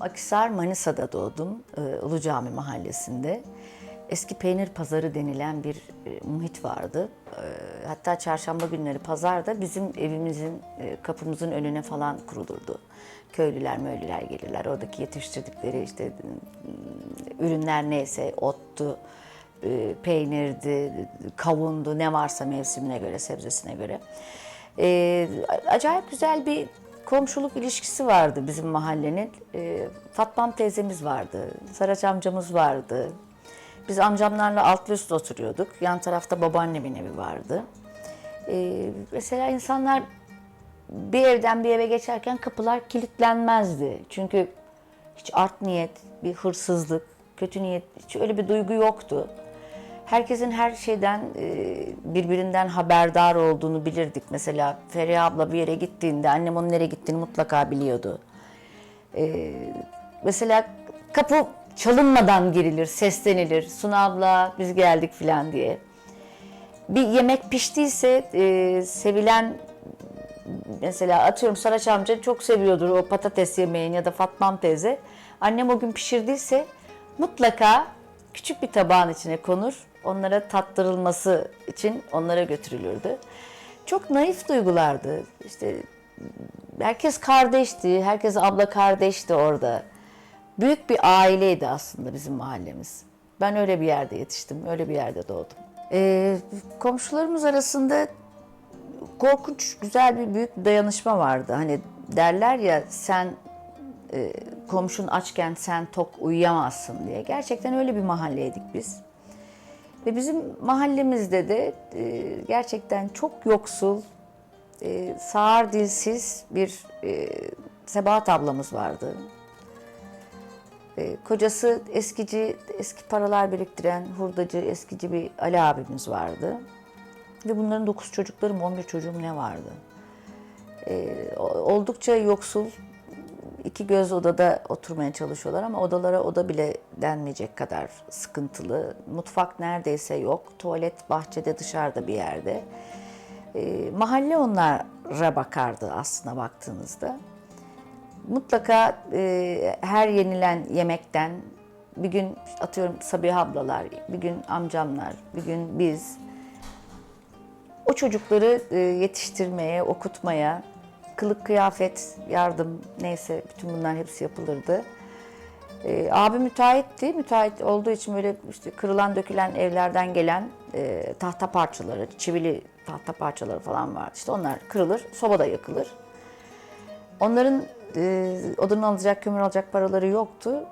Akisar Manisa'da doğdum. Ee, Ulu Cami mahallesinde. Eski peynir pazarı denilen bir e, muhit vardı. Ee, Hatta çarşamba günleri pazarda bizim evimizin e, kapımızın önüne falan kurulurdu. Köylüler möylüler gelirler. Oradaki yetiştirdikleri işte e, ürünler neyse ottu, e, peynirdi, kavundu ne varsa mevsimine göre, sebzesine göre. Acayip güzel bir komşuluk ilişkisi vardı bizim mahallenin. Ee, Fatmam teyzemiz vardı, Saraç amcamız vardı. Biz amcamlarla altlı üstte oturuyorduk. Yan tarafta babaannemin evi vardı. Ee, mesela insanlar bir evden bir eve geçerken kapılar kilitlenmezdi. Çünkü hiç art niyet, bir hırsızlık, kötü niyet, hiç öyle bir duygu yoktu. Herkesin her şeyden e, birbirinden haberdar olduğunu bilirdik. Mesela Feriha abla bir yere gittiğinde annem onun nereye gittiğini mutlaka biliyordu. Ee, mesela kapı çalınmadan girilir, seslenilir. Suna abla biz geldik filan diye. Bir yemek piştiyse e, sevilen mesela atıyorum Saraç amca çok seviyordur o patates yemeğini ya da Fatmam teyze. Annem o gün pişirdiyse mutlaka küçük bir tabağın içine konur. Onlara tattırılması için onlara götürülürdü. Çok naif duygulardı. İşte herkes kardeşti, herkes abla kardeşti orada. Büyük bir aileydi aslında bizim mahallemiz. Ben öyle bir yerde yetiştim, öyle bir yerde doğdum. Ee, komşularımız arasında korkunç güzel bir büyük dayanışma vardı. Hani derler ya sen e, komşun açken sen tok uyuyamazsın diye. Gerçekten öyle bir mahalleydik biz. Ve bizim mahallemizde de e, gerçekten çok yoksul, e, sağır dilsiz bir e, Sebahat ablamız vardı. E, kocası eskici, eski paralar biriktiren hurdacı, eskici bir Ali abimiz vardı. Ve bunların 9 çocuklarım, 11 çocuğum ne vardı. E, oldukça yoksul, iki göz odada oturmaya çalışıyorlar ama odalara oda bile denmeyecek kadar sıkıntılı. Mutfak neredeyse yok, tuvalet bahçede dışarıda bir yerde. E, mahalle onlara bakardı aslına baktığınızda. Mutlaka e, her yenilen yemekten bir gün atıyorum Sabiha ablalar, bir gün amcamlar, bir gün biz o çocukları e, yetiştirmeye, okutmaya, kılık kıyafet, yardım neyse bütün bunlar hepsi yapılırdı. E, abi müteahhitti. Müteahhit olduğu için böyle işte kırılan dökülen evlerden gelen e, tahta parçaları, çivili tahta parçaları falan vardı. İşte onlar kırılır, sobada yakılır. Onların e, odun alacak, kömür alacak paraları yoktu.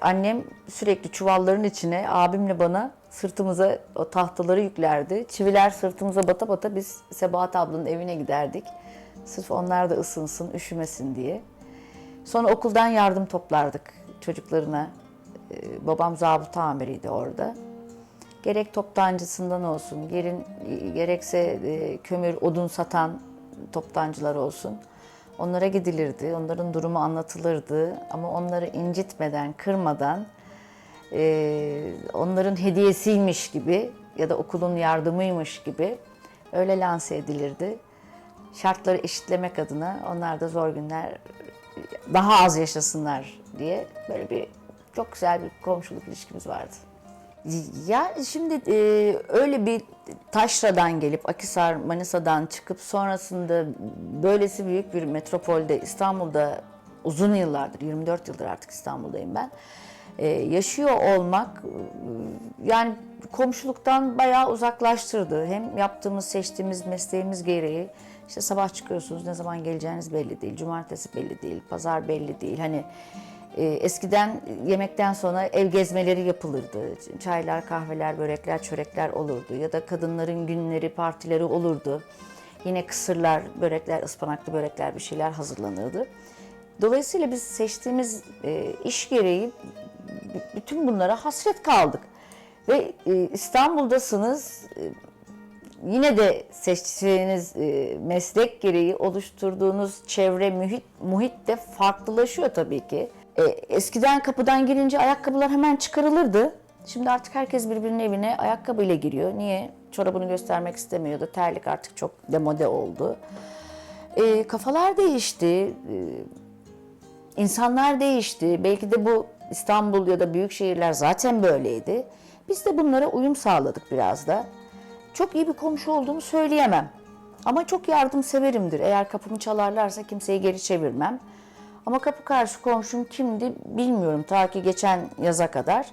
Annem sürekli çuvalların içine abimle bana sırtımıza o tahtaları yüklerdi. Çiviler sırtımıza bata bata biz Sebahat ablanın evine giderdik. Sırf onlar da ısınsın, üşümesin diye. Sonra okuldan yardım toplardık çocuklarına. Ee, babam zabıta amiriydi orada. Gerek toptancısından olsun, gerin, gerekse e, kömür, odun satan toptancılar olsun. Onlara gidilirdi, onların durumu anlatılırdı ama onları incitmeden, kırmadan, e, onların hediyesiymiş gibi ya da okulun yardımıymış gibi öyle lanse edilirdi. Şartları eşitlemek adına onlar da zor günler daha az yaşasınlar diye böyle bir çok güzel bir komşuluk ilişkimiz vardı. Ya şimdi e, öyle bir taşradan gelip Akisar, Manisa'dan çıkıp sonrasında böylesi büyük bir metropolde İstanbul'da uzun yıllardır, 24 yıldır artık İstanbul'dayım ben. e, yaşıyor olmak e, yani komşuluktan bayağı uzaklaştırdı. Hem yaptığımız, seçtiğimiz mesleğimiz gereği işte sabah çıkıyorsunuz ne zaman geleceğiniz belli değil, cumartesi belli değil, pazar belli değil. Hani e, eskiden yemekten sonra ev gezmeleri yapılırdı. Çaylar, kahveler, börekler, çörekler olurdu. Ya da kadınların günleri, partileri olurdu. Yine kısırlar, börekler, ıspanaklı börekler bir şeyler hazırlanırdı. Dolayısıyla biz seçtiğimiz e, iş gereği bütün bunlara hasret kaldık. Ve e, İstanbul'dasınız, e, yine de seçtiğiniz e, meslek gereği oluşturduğunuz çevre, muhit, muhit de farklılaşıyor tabii ki. E, eskiden kapıdan girince ayakkabılar hemen çıkarılırdı. Şimdi artık herkes birbirinin evine ayakkabıyla giriyor. Niye? Çorabını göstermek istemiyordu. Terlik artık çok demode oldu. E, kafalar değişti. E, insanlar değişti. Belki de bu İstanbul ya da büyük şehirler zaten böyleydi. Biz de bunlara uyum sağladık biraz da. Çok iyi bir komşu olduğumu söyleyemem. Ama çok yardımseverimdir. Eğer kapımı çalarlarsa kimseyi geri çevirmem. Ama kapı karşı komşum kimdi bilmiyorum ta ki geçen yaza kadar.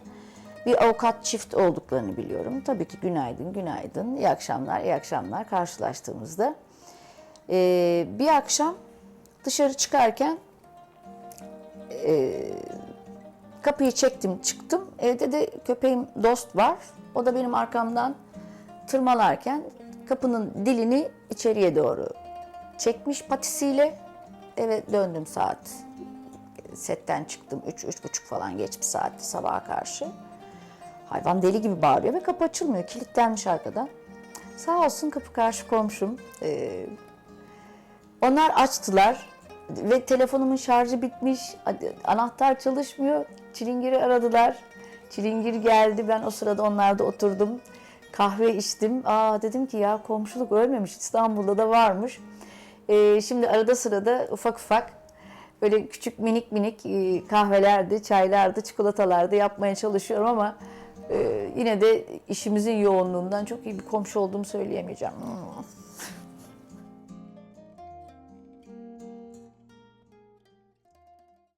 Bir avukat çift olduklarını biliyorum. Tabii ki günaydın, günaydın, iyi akşamlar, iyi akşamlar karşılaştığımızda. Ee, bir akşam dışarı çıkarken e, kapıyı çektim çıktım. Evde de köpeğim Dost var. O da benim arkamdan tırmalarken kapının dilini içeriye doğru çekmiş patisiyle eve döndüm saat. Setten çıktım 3 üç, buçuk falan geç bir saatti sabaha karşı. Hayvan deli gibi bağırıyor ve kapı açılmıyor. Kilitlenmiş arkadan. Sağ olsun kapı karşı komşum. Ee, onlar açtılar ve telefonumun şarjı bitmiş. Anahtar çalışmıyor. Çilingiri aradılar. Çilingir geldi. Ben o sırada onlarda oturdum. Kahve içtim. Aa dedim ki ya komşuluk ölmemiş. İstanbul'da da varmış. Ee, şimdi arada sırada ufak ufak böyle küçük minik minik e, kahvelerdi, çaylardı, çikolatalardı yapmaya çalışıyorum ama e, yine de işimizin yoğunluğundan çok iyi bir komşu olduğumu söyleyemeyeceğim. Hmm.